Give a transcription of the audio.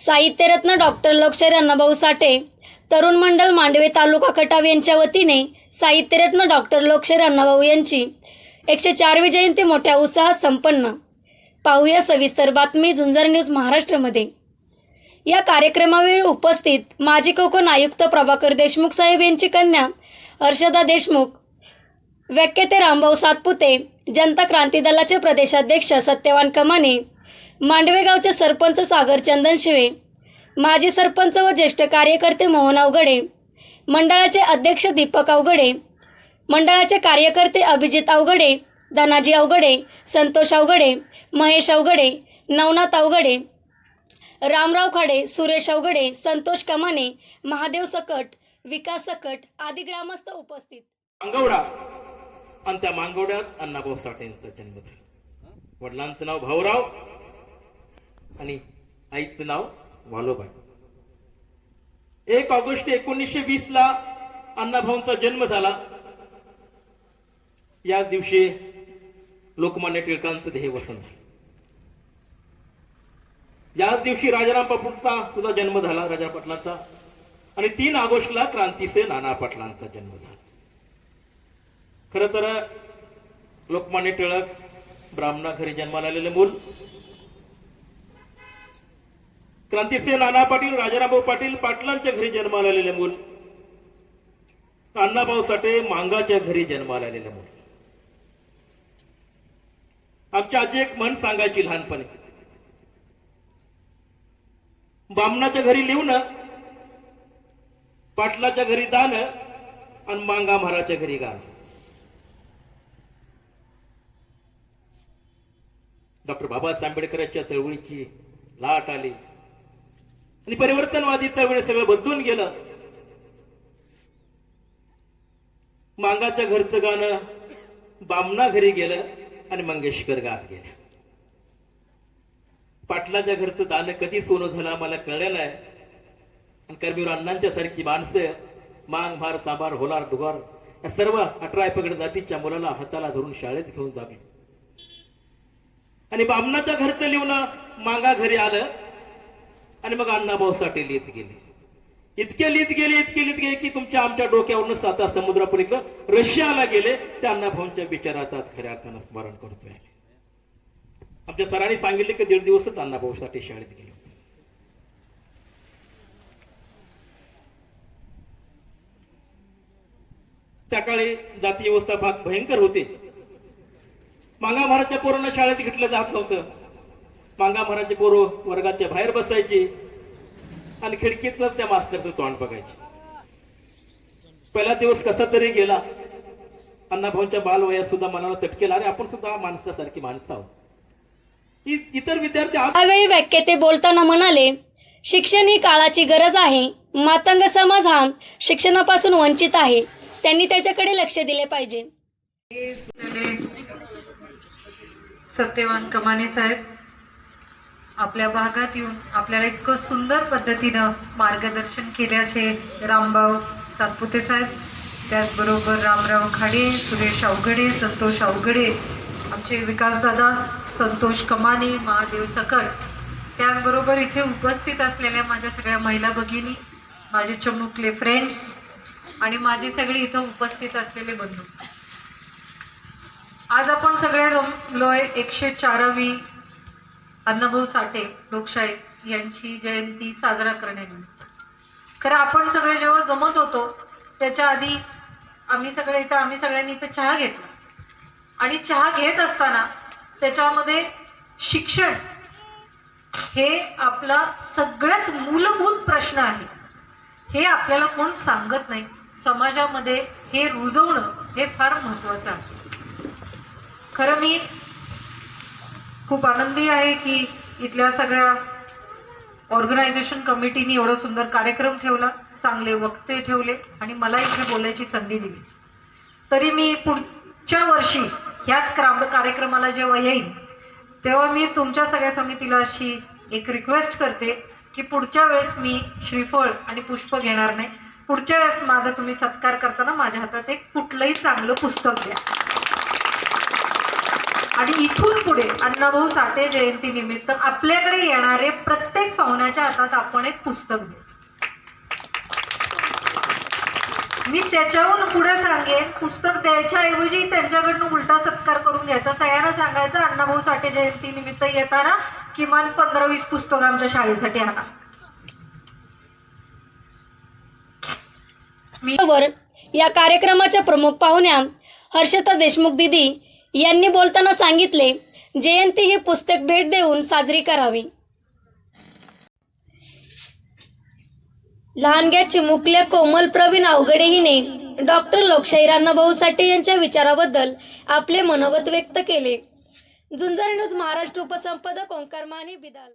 साहित्यरत्न डॉक्टर लोकशाहीर अण्णाभाऊ साठे तरुण मंडळ मांडवे तालुका खटाव यांच्या वतीने साहित्यरत्न डॉक्टर लोकशाहीर अण्णाभाऊ यांची एकशे चारवी जयंती मोठ्या उत्साहात संपन्न. पाहूया सविस्तर बातमी झुंजार न्यूज महाराष्ट्रामध्ये. या कार्यक्रमावेळी उपस्थित माजी कोकण आयुक्त प्रभाकर देशमुख साहेब यांची कन्या हर्षदा देशमुख व्याख्याते रामभाऊ सातपुते जनता क्रांती दलाचे प्रदेशाध्यक्ष सत्यवान कमाने मांडवेगावचे सरपंच सागर चंदन शिवे माजी सरपंच व ज्येष्ठ कार्यकर्ते मोहन अवघडे मंडळाचे अध्यक्ष दीपक अवघडे मंडळाचे कार्यकर्ते अभिजित अवघडे धनाजी अवघडे संतोष अवघडे महेश अवघडे नवनाथ अवघडे रामराव खाडे सुरेश अवघडे संतोष कमाने महादेव सकट विकास सकट आदी ग्रामस्थ उपस्थित. मांगवडा. आणि त्या मांगवड्यात अण्णाभाऊ साठेंचा जन्म झाला. वडिलांचं नाव भाऊराव आणि आईचं नाव वालोबाई. एक ऑगस्ट एकोणीसशे वीस ला अण्णाभाऊंचा जन्म झाला. या दिवशी लोकमान्य टिळकांचं ध्येय वसन याच दिवशी राजाराम पाटलांचा तुझा जन्म झाला राजा पाटलांचा. आणि तीन ऑगस्टला क्रांतीसे नाना पाटलांचा जन्म झाला. खर तर लोकमान्य टिळक ब्राह्मणा घरी जन्माला आलेले मूल. क्रांतीसिंह नाना पाटील राजारामभाऊ पाटील पाटलांच्या घरी जन्माला आलेले मूल. अण्णाभाऊ साठे मांगाच्या घरी जन्माला आलेले मूल. आमची आजी एक म्हण सांगायची लहानपणी. बामणाच्या घरी लिहून पाटलाच्या घरी दान आणि मांगा महाराजच्या घरी गाण. डॉक्टर बाबासाहेब आंबेडकरांच्या चळवळीची लाट आली. आणि परिवर्तनवादी त्यावेळेस सगळं बदलून गेलं. मांगाच्या घरचं गाणं बामणा घरी गेलं आणि मंगेशकर गात गेले. पाटलाच्या घरचं दान कधी सोनं झालं आम्हाला कळलं नाही. आणि कर्मीवर अण्णांच्या सारखी माणसं मांग मार तांबार होलार डुगार या सर्व अठरा पकड जातीच्या मुलाला हाताला धरून शाळेत घेऊन जावी. आणि बामणाच्या घरचं लिहून मांगा घरी आलं आणि मग अण्णाभाऊ साठे लिहित गेले. इतके लिहित गेले इतके लिहित गेले की तुमच्या आमच्या डोक्यावरून आता समुद्रापलीकडं रशियाला गेले त्या अण्णाभाऊंच्या विचाराचा आज खऱ्या अर्थानं स्मरण करतोय आमच्या सरांनी सांगितले की दीड दिवसच अण्णाभाऊ साठे शाळेत गेले होते. त्या काळी जाती व्यवस्था भाग भयंकर होते. मांगा महाराजच्या पोरांना शाळेत घेतलं जात नव्हतं. मांगा महाराजचे पोरं वर्गाच्या बाहेर बसायचे. आणि खिडकीतनं त्या मास्तरचं तोंड बघायचे. पहिला दिवस कसा तरी गेला. अण्णाभाऊंच्या बालवयात सुद्धा मनाला तटकेला अरे आपण सुद्धा माणसासारखी माणसं आहोत. इतर विद्यार्थी आप- यावेळी व्याख्याते बोलताना म्हणाले शिक्षण ही काळाची गरज आहे. मातंग समाज हा शिक्षणापासून वंचित आहे. त्यांनी त्याच्याकडे लक्ष दिले पाहिजे. सत्यवान कमाने साहेब आपल्या भागात येऊन आपल्याला इतकं सुंदर पद्धतीनं मार्गदर्शन केले असे रामभाऊ सातपुते साहेब. त्याचबरोबर रामराव खाडे सुरेश अवघडे संतोष अवघडे आमचे विकासदादा संतोष कमाने महादेव सकट त्याचबरोबर इथे उपस्थित असलेल्या माझ्या सगळ्या महिला भगिनी माझे चमुकले फ्रेंड्स आणि माझे सगळे इथं उपस्थित असलेले बंधू. आज आपण सगळे जमलोय एकशे चारावी अण्णाभाऊ साठे लोकशाही यांची जयंती साजरा करण्यानिमित्त खरं आपण सगळे जेव्हा जमत होतो त्याच्या आधी आम्ही सगळे इथं आम्ही सगळ्यांनी इथं चहा घेतला. आणि चहा घेत असताना त्याच्यामध्ये शिक्षण हे आपला सगळ्यात मूलभूत प्रश्न आहे. हे आपल्याला कोण सांगत नाही. समाजामध्ये हे रुजवणं हे फार महत्वाचं आहे. खरं मी खूप आनंदी आहे की इथल्या सगळ्या ऑर्गनायझेशन कमिटीने एवढा सुंदर कार्यक्रम ठेवला चांगले वक्ते ठेवले आणि मला इथे बोलायची संधी दिली. तरी मी पुढच्या वर्षी ह्याच क्राम कार्यक्रमाला जेव्हा येईन तेव्हा मी तुमच्या सगळ्या समितीला अशी एक रिक्वेस्ट करते की पुढच्या वेळेस मी श्रीफळ आणि पुष्प घेणार नाही. पुढच्या वेळेस माझा तुम्ही सत्कार करताना माझ्या हातात एक कुठलंही चांगलं पुस्तक द्या. आणि इथून पुढे अण्णाभाऊ साठे जयंती निमित्त आपल्याकडे येणारे प्रत्येक पाहुण्याच्या हातात आपण एक पुस्तक द्यायचं. मी त्याच्याहून पुढे सांगेन पुस्तक द्यायच्या ऐवजी त्यांच्याकडनं उलटा सत्कार करून घ्यायचा. सगळ्यांना सांगायचं अण्णाभाऊ साठे जयंती निमित्त येताना किमान पंधरा वीस पुस्तक आमच्या शाळेसाठी आणा. मी या कार्यक्रमाच्या प्रमुख पाहुण्या हर्षता देशमुख दिदी यांनी बोलताना सांगितले जयंती ही पुस्तक भेट देऊन साजरी करावी. लहानग्या चिमुकल्या कोमल प्रवीण अवघडे हिने डॉक्टर लोकशाही भाऊ साठे यांच्या विचाराबद्दल आपले मनोगत व्यक्त केले. झुंजार न्यूज महाराष्ट्र उपसंपादक ओंकार माने बिदाल.